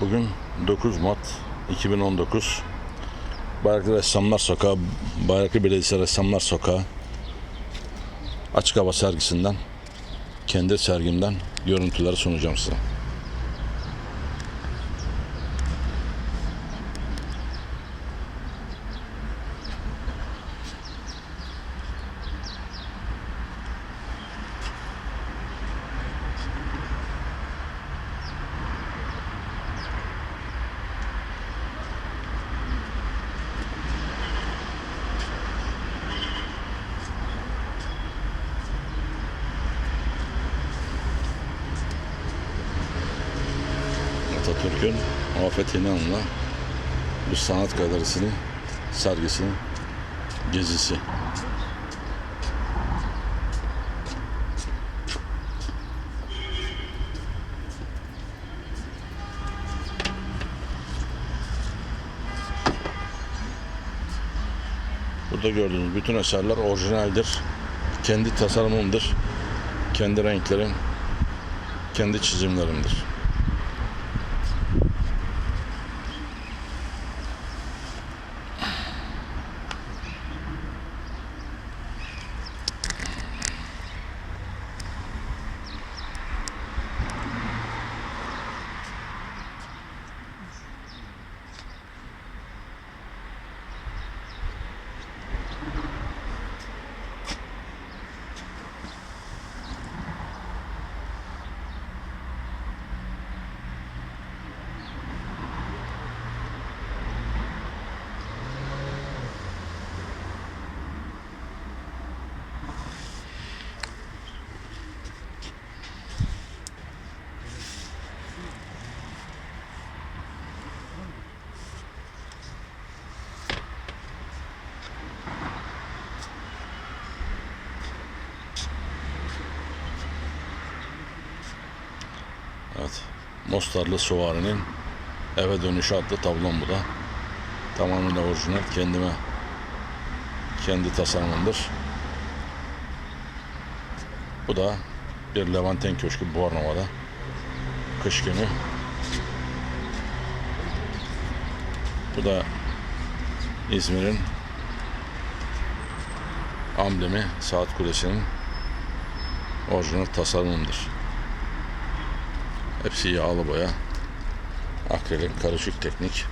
Bugün 9 Mart 2019. Bayraklı Ressamlar Sokağı, Bayraklı Belediyesi Ressamlar Sokağı açık hava sergisinden, kendi sergimden görüntüleri sunacağım size. Atatürk'ün Afet İnan'la bu sanat galerisinin sergisinin gezisi. Burada gördüğünüz bütün eserler orijinaldir. Kendi tasarımımdır. Kendi renklerim, kendi çizimlerimdir. Evet. Mostarlı Süvari'nin Eve Dönüşü adlı tablom bu da. Tamamen orijinal. Kendime kendi tasarımımdır. Bu da bir Levanten Köşkü Bornova'da. Kış günü. Bu da İzmir'in amblemi Saat Kulesi'nin orijinal tasarımımdır. Hepsi yağlı boya. Akrilik karışık teknik.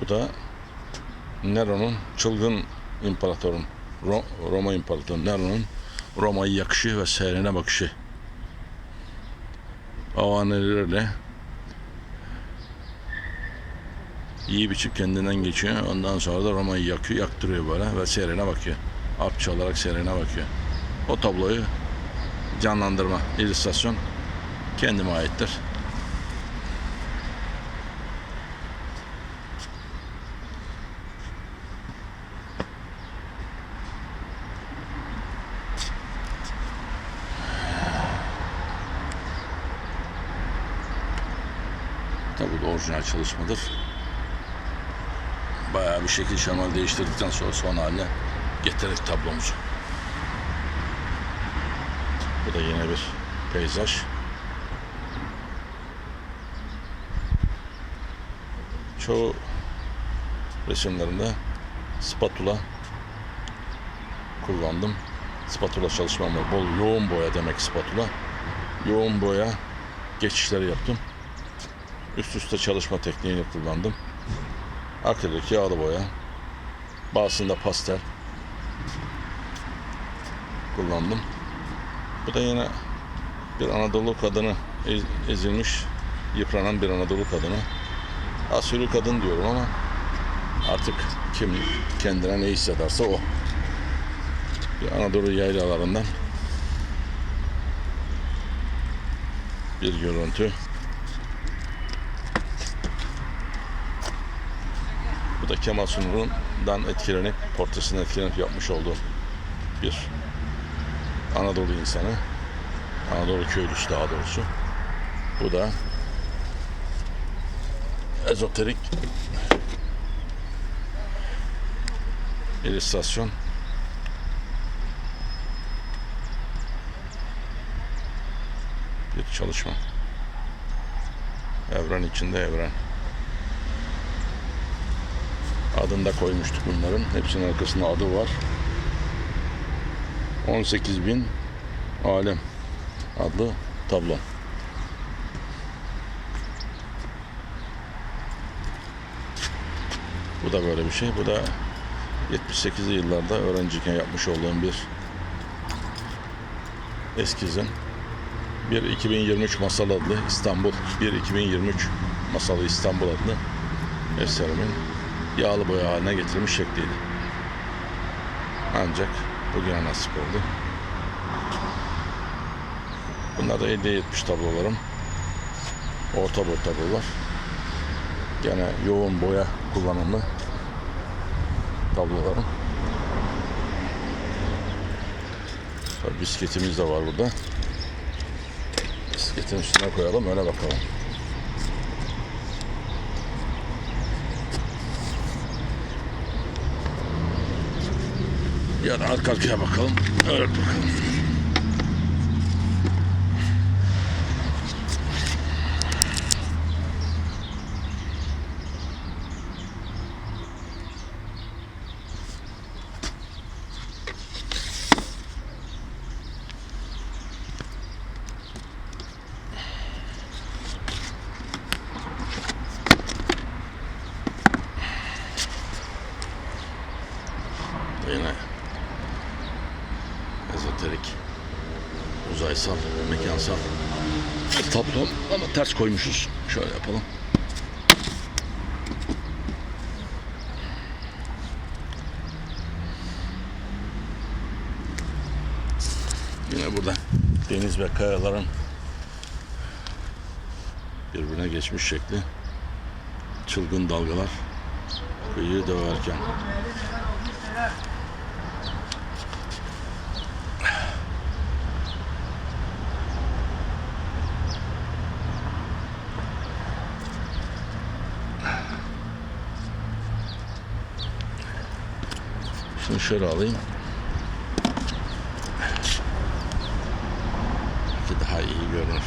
Bu da Nero'nun çılgın imparatorun Ro- Roma İmparatoru Nero'nun Roma'yı yakışı ve seyrine bakışı. Avanelerle iyi biçip kendinden geçiyor. Ondan sonra da Roma'yı yakıyor, yaktırıyor böyle ve seyrine bakıyor. Arpça olarak seyrine bakıyor. O tabloyu canlandırma, illüstrasyon kendime aittir. Bu da orijinal çalışmadır. Bayağı bir şekil şemal değiştirdikten sonra son haline getirdik tablomuzu. Bu da yine bir peyzaj. Çoğu resimlerimde spatula kullandım. Spatula çalışmam var. Bol yoğun boya demek spatula. Yoğun boya geçişleri yaptım üst üste çalışma tekniğini kullandım. Akrilik, yağlı boya, bazısında pastel kullandım. Bu da yine Bir Anadolu kadını ez- ezilmiş, yıpranan bir Anadolu kadını. Asyolu kadın diyorum ama artık kim kendine ne hissederse o. Bir Anadolu yaylalarından bir görüntü. Bu da Kemal Sunal'dan etkilenip, portresinden etkilenip yapmış olduğu bir Anadolu insanı. Anadolu köylüsü daha doğrusu. Bu da ezoterik illüstrasyon. Bir çalışma. Evren içinde evren. Adını da koymuştuk bunların. Hepsinin arkasında adı var. 18.000 Alem adlı tablo. Bu da böyle bir şey. Bu da 78'li yıllarda öğrenciyken yapmış olduğum bir eskizin. Bir 2023 Masal adlı İstanbul, bir 2023 Masalı İstanbul adlı eserimin yağlı boya haline getirilmiş şekliydi. Ancak bugüne nasip oldu. Bunlar da 50-70 tablolarım. Orta boy tablolar. Gene yoğun boya kullanımlı tablolarım. Tabii bisikletimiz de var burada. Bisikletin üstüne koyalım öyle bakalım. Ya da arka arkaya bakalım. Öyle bakalım. Yine ezoterik, uzaysal, mekansal tablo ama ters koymuşuz. Şöyle yapalım. Yine burada deniz ve kayaların birbirine geçmiş şekli. Çılgın dalgalar kıyıyı döverken Şunu şöyle alayım. Ki daha iyi görünür.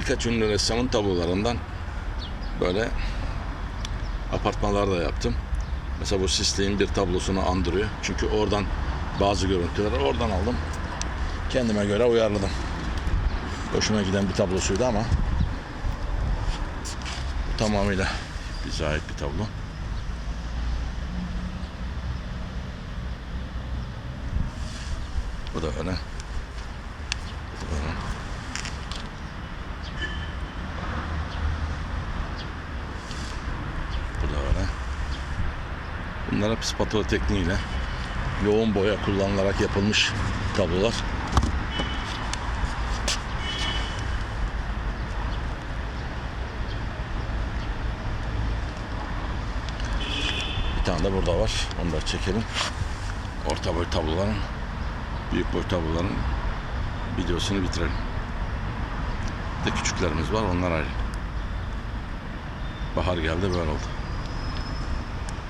Birkaç ünlü ressamın tablolarından böyle apartmalar da yaptım. Mesela bu Sisley'in bir tablosunu andırıyor. Çünkü oradan bazı görüntüleri oradan aldım. Kendime göre uyarladım. Hoşuma giden bir tablosuydu ama tamamıyla bize ait bir tablo. Bu da öyle. Bu da öyle. Bu da öyle. Bunlar hep spatula tekniğiyle yoğun boya kullanılarak yapılmış tablolar. Tane de burada var. Onu da çekelim. Orta boy tabloların, büyük boy tabloların videosunu bitirelim. Bir de küçüklerimiz var. Onlar ayrı. Bahar geldi böyle oldu.